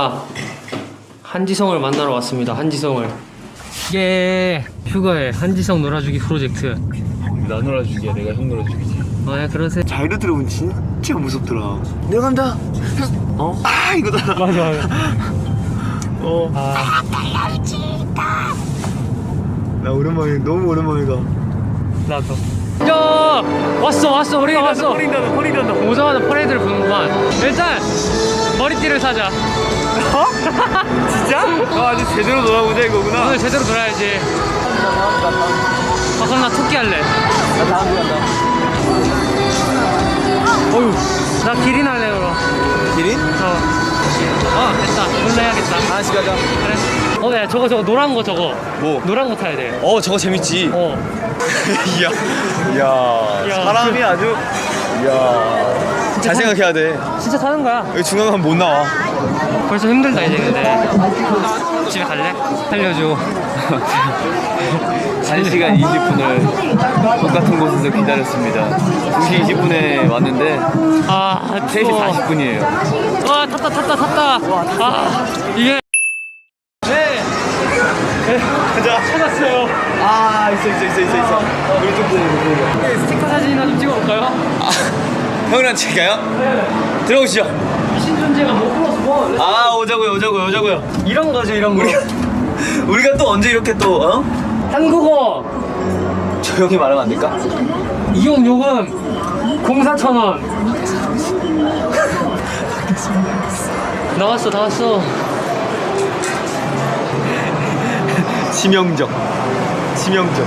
아, 한지성을 만나러 왔습니다. 한지성을. 이게 휴가에 한지성 놀아주기 프로젝트. 나 놀아주기야 내가 형 놀아주기지 아, 그러세요? 자이로 들어오면 진짜 무섭더라. 내려간다. 어? 아 이거다. 맞아, 맞아. 어. 아, 나 오랜만에 너무 오랜만에 가. 나도. 야, 왔어, 왔어, 우리가 왔어. 허리 단다 허리 단다 오자마자 퍼레이드를 보는구만. 일단 머리띠를 사자. 진짜? 아 아주 제대로 놀아보자 이거구나 오늘 제대로 놀아야지. 아, 그럼 나 토끼 할래. 어휴, 나 기린 할래, 그럼. 기린? 어. 어, 됐다. 놀러 해야겠다. 하나씩 가자. 그래. 어, 야, 저거, 저거, 노란 거 저거. 뭐? 노란 거 타야 돼. 어 저거 재밌지. 어. 이야. 이야. 야, 사람이 아주. 이야. 잘 생각해야 돼. 진짜 타는 거야. 여기 중간 가면 못 나와. 벌써 힘들다, 이제 근데. 집에 갈래? 살려줘. 1시간 20분을 똑같은 곳에서 기다렸습니다 2시 20분에 왔는데 아, 3시 추워. 40분이에요 와, 탔다, 탔다, 탔다. 아, 이게. 네. 가자. 찾았어요. 아 있어 있어 있어 있어 있어. 우리 좀 보고. 스티커 사진이나 좀 찍어볼까요? 형이랑 찍을까요? 들어오시죠. 신존재가 못 불러서 뭐. 아 오자고요 오자고요 오자고요. 이런 거죠, 이런 거. 우리가 또 언제 이렇게 또 어? 한국어 조용히 말하면 안 될까? 이용 요금 공사 천 원. 나왔어, 나왔어. 치명적. 치명적.